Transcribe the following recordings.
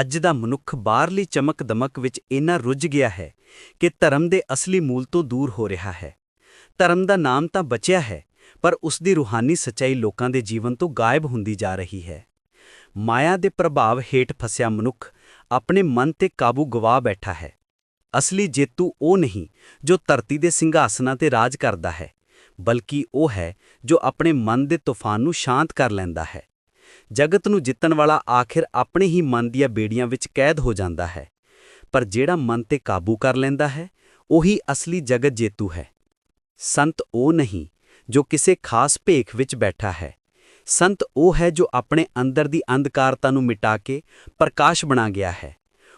ਅੱਜ ਦਾ ਮਨੁੱਖ ਬਾਹਰਲੀ ਚਮਕ-ਦਮਕ ਵਿੱਚ ਇੰਨਾ ਰੁੱਝ ਗਿਆ ਹੈ ਕਿ ਧਰਮ ਦੇ ਅਸਲੀ ਮੂਲ ਤੋਂ ਦੂਰ ਹੋ ਰਿਹਾ ਹੈ। ਧਰਮ ਦਾ ਨਾਮ ਤਾਂ ਬਚਿਆ ਹੈ, ਪਰ ਉਸ ਦੀ ਰੂਹਾਨੀ ਸੱਚਾਈ ਲੋਕਾਂ ਦੇ ਜੀਵਨ ਤੋਂ ਗਾਇਬ ਹੁੰਦੀ ਜਾ ਰਹੀ ਹੈ। ਮਾਇਆ ਦੇ ਪ੍ਰਭਾਵ ਹੇਠ ਫਸਿਆ ਮਨੁੱਖ ਆਪਣੇ ਮਨ ਤੇ ਕਾਬੂ ਗਵਾ ਬੈਠਾ ਹੈ। ਅਸਲੀ ਜੇਤੂ ਉਹ ਨਹੀਂ ਜੋ ਧਰਤੀ ਦੇ ਸਿੰਘਾਸਨਾਂ ਤੇ ਰਾਜ ਕਰਦਾ ਹੈ, ਬਲਕਿ ਉਹ ਹੈ ਜੋ ਆਪਣੇ ਮਨ ਦੇ ਤੂਫਾਨ ਨੂੰ ਸ਼ਾਂਤ ਕਰ ਲੈਂਦਾ ਹੈ। ਜਗਤ ਨੂੰ ਜਿੱਤਣ ਵਾਲਾ ਆਖਿਰ ਆਪਣੇ ਹੀ ਮਨ ਦੀਆਂ ਬੇੜੀਆਂ ਵਿੱਚ ਕੈਦ ਹੋ ਜਾਂਦਾ ਹੈ। ਪਰ ਜਿਹੜਾ ਮਨ ਤੇ ਕਾਬੂ ਕਰ ਲੈਂਦਾ ਹੈ, ਉਹੀ ਅਸਲੀ ਜਗਤ ਜੇਤੂ ਹੈ। ਸੰਤ ਉਹ ਨਹੀਂ, ਜੋ ਕਿਸੇ ਖਾਸ ਭੇਖ ਵਿੱਚ ਬੈਠਾ ਹੈ। ਸੰਤ ਉਹ ਹੈ ਜੋ ਆਪਣੇ ਅੰਦਰ ਦੀ ਅੰਧਕਾਰਤਾ ਨੂੰ ਮਿਟਾ ਕੇ ਪ੍ਰਕਾਸ਼ ਬਣਾ ਗਿਆ ਹੈ।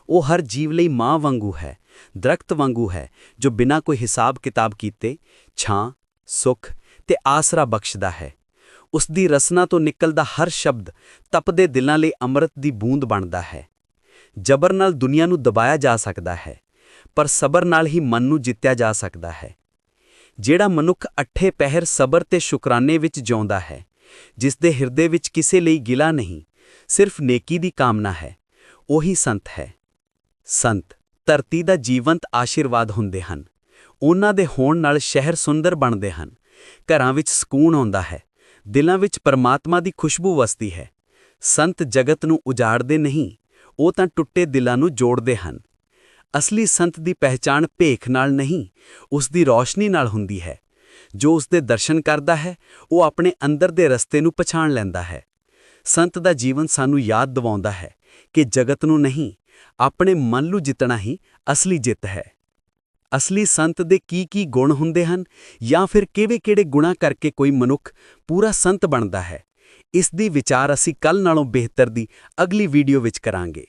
ਉਹ ਹਰ ਜੀਵ ਲਈ ਮਾਂ ਵਾਂਗੂ ਹੈ, ਦਰਖਤ ਵਾਂਗੂ ਹੈ, ਜੋ ਬਿਨਾਂ ਕੋਈ ਹਿਸਾਬ ਕਿਤਾਬ ਕੀਤੇ, ਛਾਂ, ਸੁਖ ਤੇ ਆਸਰਾ ਬਖਸ਼ਦਾ ਹੈ। ਉਸ ਦੀ ਰਸਨਾ ਤੋਂ ਨਿਕਲਦਾ ਹਰ ਸ਼ਬਦ ਤਪਦੇ ਦਿਲਾਂ ਲਈ ਅੰਮ੍ਰਿਤ ਦੀ ਬੂੰਦ ਬਣਦਾ ਹੈ। ਜਬਰ ਨਾਲ ਦੁਨੀਆ ਨੂੰ ਦਬਾਇਆ ਜਾ ਸਕਦਾ ਹੈ, ਪਰ ਸਬਰ ਨਾਲ ਹੀ ਮਨ ਨੂੰ ਜਿੱਤਿਆ ਜਾ ਸਕਦਾ ਹੈ। ਜਿਹੜਾ ਮਨੁੱਖ ਅੱਠੇ ਪਹਿਰ ਸਬਰ ਤੇ ਸ਼ੁਕਰਾਨੇ ਵਿੱਚ ਜਿਉਂਦਾ ਹੈ ਜਿਸ ਦੇ ਹਿਰਦੇ ਵਿੱਚ ਕਿਸੇ ਲਈ ਗਿਲਾ ਨਹੀਂ, ਸਿਰਫ ਨੇਕੀ ਦੀ ਕਾਮਨਾ ਹੈ, ਉਹੀ ਸੰਤ ਹੈ। ਸੰਤ ਧਰਤੀ ਦਾ ਜੀਵੰਤ ਆਸ਼ੀਰਵਾਦ ਹੁੰਦੇ ਹਨ। ਉਹਨਾਂ ਦੇ ਹੋਣ ਨਾਲ ਸ਼ਹਿਰ ਸੁੰਦਰ ਬਣਦੇ ਹਨ। ਘਰਾਂ ਵਿੱਚ ਸਕੂਨ ਆਉਂਦਾ ਹੈ। ਦਿਲਾਂ ਵਿੱਚ ਪਰਮਾਤਮਾ ਦੀ ਖੁਸ਼ਬੂ ਵਸਦੀ ਹੈ। ਸੰਤ ਜਗਤ ਨੂੰ ਉਜਾੜਦੇ ਨਹੀਂ, ਉਹ ਤਾਂ ਟੁੱਟੇ ਦਿਲਾਂ ਨੂੰ ਜੋੜਦੇ ਹਨ। ਅਸਲੀ ਸੰਤ ਦੀ ਪਹਿਚਾਣ ਭੇਖ ਨਾਲ ਨਹੀਂ, ਉਸ ਦੀ ਰੌਸ਼ਨੀ ਨਾਲ ਹੁੰਦੀ ਹੈ। ਜੋ ਉਸ ਦੇ ਦਰਸ਼ਨ ਕਰਦਾ ਹੈ, ਉਹ ਆਪਣੇ ਅੰਦਰ ਦੇ ਰਸਤੇ ਨੂੰ ਪਛਾਣ ਲੈਂਦਾ ਹੈ। ਸੰਤ ਦਾ ਜੀਵਨ ਸਾਨੂੰ ਯਾਦ ਦਿਵਾਉਂਦਾ ਹੈ ਕਿ ਜਗਤ ਨੂੰ ਨਹੀਂ, ਆਪਣੇ ਮਨ ਨੂੰ ਜਿੱਤਣਾ ਹੀ ਅਸਲੀ ਜਿੱਤ ਹੈ। ਅਸਲੀ ਸੰਤ ਦੇ ਕੀ ਕੀ ਗੁਣ ਹੁੰਦੇ ਹਨ ਜਾਂ ਫਿਰ ਕਿਹੜੇ-ਕਿਹੜੇ ਗੁਣਾ ਕਰਕੇ ਕੋਈ ਮਨੁੱਖ ਪੂਰਾ ਸੰਤ ਬਣਦਾ ਹੈ, ਇਸ ਦੀ ਵਿਚਾਰ ਅਸੀਂ ਕੱਲ ਨਾਲੋਂ ਬਿਹਤਰ ਦੀ ਅਗਲੀ ਵੀਡੀਓ ਵਿੱਚ ਕਰਾਂਗੇ।